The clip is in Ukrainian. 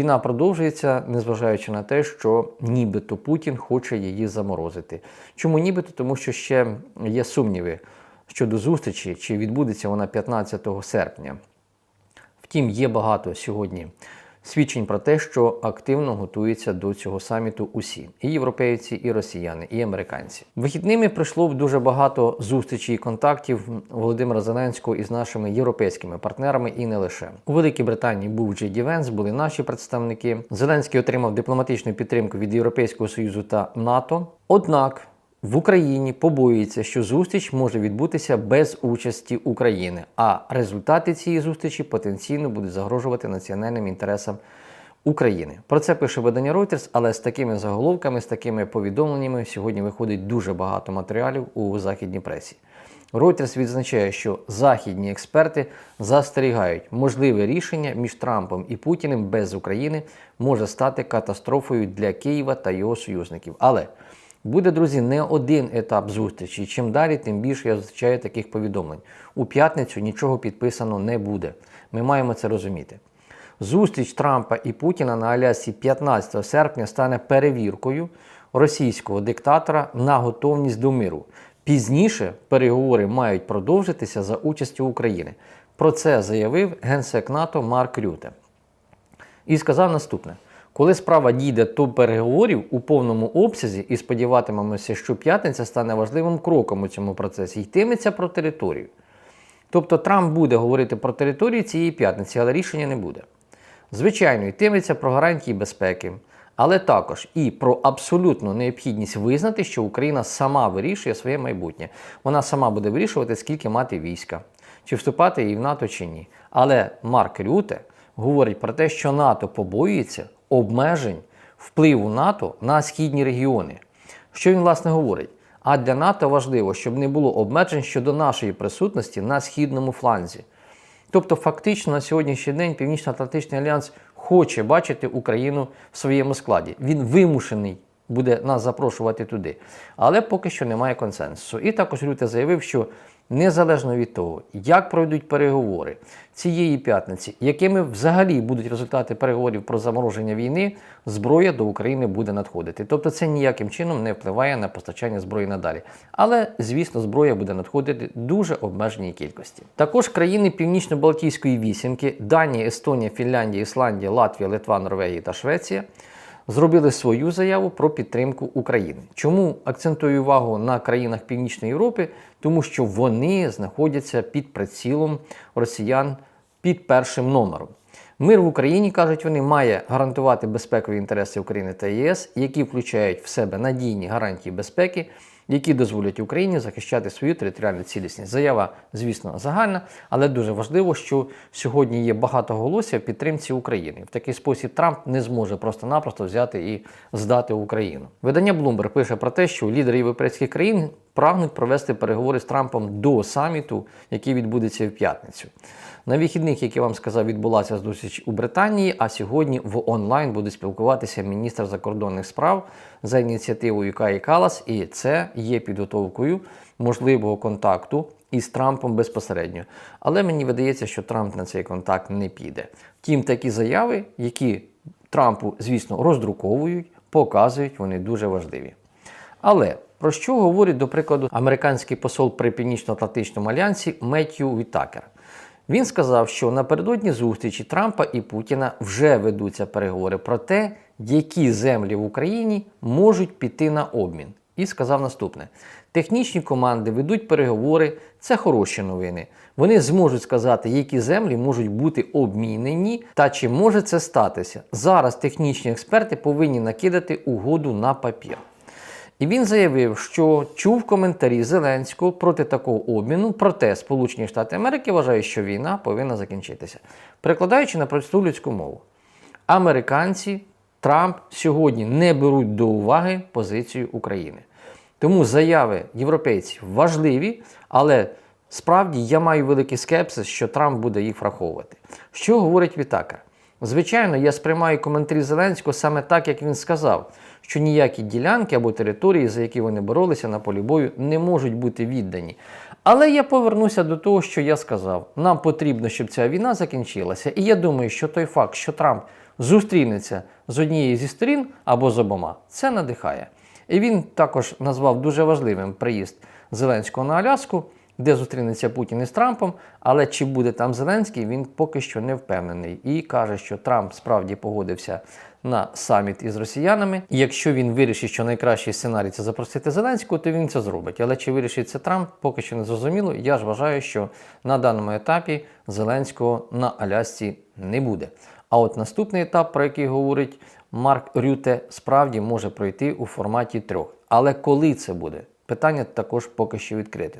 Війна продовжується, незважаючи на те, що нібито Путін хоче її заморозити. Чому нібито? Тому що ще є сумніви щодо зустрічі, чи відбудеться вона 15 серпня. Втім, є багато сьогодні свідчень про те, що активно готуються до цього саміту усі і європейці, і росіяни, і американці. Вихідними прийшло б дуже багато зустрічей і контактів Володимира Зеленського із нашими європейськими партнерами і не лише у Великій Британії. Був Джей Венс, були наші представники. Зеленський отримав дипломатичну підтримку від Європейського союзу та НАТО. Однак в Україні побоюється, що зустріч може відбутися без участі України, а результати цієї зустрічі потенційно будуть загрожувати національним інтересам України. Про це пише видання Reuters, але з такими заголовками, з такими повідомленнями сьогодні виходить дуже багато матеріалів у західній пресі. Reuters відзначає, що західні експерти застерігають, можливе рішення між Трампом і Путіним без України може стати катастрофою для Києва та його союзників. Але Буде, друзі, не один етап зустрічі. Чим далі, тим більше я зустрічаю таких повідомлень. У п'ятницю нічого підписано не буде. Ми маємо це розуміти. Зустріч Трампа і Путіна на Алясі 15 серпня стане перевіркою російського диктатора на готовність до миру. Пізніше переговори мають продовжитися за участю України. Про це заявив генсек НАТО Марк Рюте. І сказав наступне. Коли справа дійде до переговорів у повному обсязі і сподіватимемося, що п'ятниця стане важливим кроком у цьому процесі, йтиметься про територію. Тобто Трамп буде говорити про територію цієї п'ятниці, але рішення не буде. Звичайно, йтиметься про гарантії безпеки, але також і про абсолютну необхідність визнати, що Україна сама вирішує своє майбутнє. Вона сама буде вирішувати, скільки мати війська, чи вступати їй в НАТО чи ні. Але Марк Рюте говорить про те, що НАТО побоюється обмежень впливу НАТО на східні регіони. Що він власне говорить? А для НАТО важливо, щоб не було обмежень щодо нашої присутності на східному фланзі. Тобто, фактично на сьогоднішній день Північно-Атлантичний альянс хоче бачити Україну в своєму складі. Він вимушений буде нас запрошувати туди. Але поки що немає консенсусу. І також Рюте заявив, що незалежно від того, як пройдуть переговори цієї п'ятниці, якими взагалі будуть результати переговорів про замороження війни, зброя до України буде надходити. Тобто це ніяким чином не впливає на постачання зброї надалі. Але, звісно, зброя буде надходити дуже обмеженій кількості. Також країни Північно-Балтійської вісімки Данія, Естонія, Фінляндія, Ісландія, Латвія, Литва, Норвегія та Швеція зробили свою заяву про підтримку України. Чому акцентую увагу на країнах Північної Європи? Тому що вони знаходяться під прицілом росіян під першим номером. Мир в Україні, кажуть вони, має гарантувати безпекові інтереси України та ЄС, які включають в себе надійні гарантії безпеки які дозволять Україні захищати свою територіальну цілісність. Заява, звісно, загальна, але дуже важливо, що сьогодні є багато голосів підтримці України. В такий спосіб Трамп не зможе просто-напросто взяти і здати Україну. Видання Bloomberg пише про те, що лідери європейських країн прагнуть провести переговори з Трампом до саміту, який відбудеться в п'ятницю. На вихідних, як я вам сказав, відбулася зустріч у Британії, а сьогодні в онлайн буде спілкуватися міністр закордонних справ за ініціативою Каї Калас, і це є підготовкою можливого контакту із Трампом безпосередньо. Але мені видається, що Трамп на цей контакт не піде. Втім, такі заяви, які Трампу, звісно, роздруковують, показують, вони дуже важливі. Але про що говорить, до прикладу, американський посол при Північно-Атлантичному альянсі Меттью Вітакер? Він сказав, що напередодні зустрічі Трампа і Путіна вже ведуться переговори про те, які землі в Україні можуть піти на обмін. І сказав наступне: технічні команди ведуть переговори, це хороші новини. Вони зможуть сказати, які землі можуть бути обмінені та чи може це статися. Зараз технічні експерти повинні накидати угоду на папір. І він заявив, що чув коментарі Зеленського проти такого обміну, проте Сполучені Штати Америки вважають, що війна повинна закінчитися. Перекладаючи на просту людську мову, американці Трамп сьогодні не беруть до уваги позицію України. Тому заяви європейців важливі, але справді я маю великий скепсис, що Трамп буде їх враховувати. Що говорить Вітакер? Звичайно, я сприймаю коментарі Зеленського саме так, як він сказав, що ніякі ділянки або території, за які вони боролися на полі бою, не можуть бути віддані. Але я повернуся до того, що я сказав. Нам потрібно, щоб ця війна закінчилася. І я думаю, що той факт, що Трамп зустрінеться з однією зі сторін або з обома, це надихає. І він також назвав дуже важливим приїзд Зеленського на Аляску, де зустрінеться Путін із Трампом. Але чи буде там Зеленський, він поки що не впевнений. І каже, що Трамп справді погодився на саміт із росіянами. Якщо він вирішить, що найкращий сценарій це запросити Зеленського, то він це зробить. Але чи вирішить це Трамп, поки що не зрозуміло. Я ж вважаю, що на даному етапі Зеленського на Алясці не буде. А от наступний етап, про який говорить Марк Рюте, справді може пройти у форматі трьох. Але коли це буде? Питання також поки що відкрите.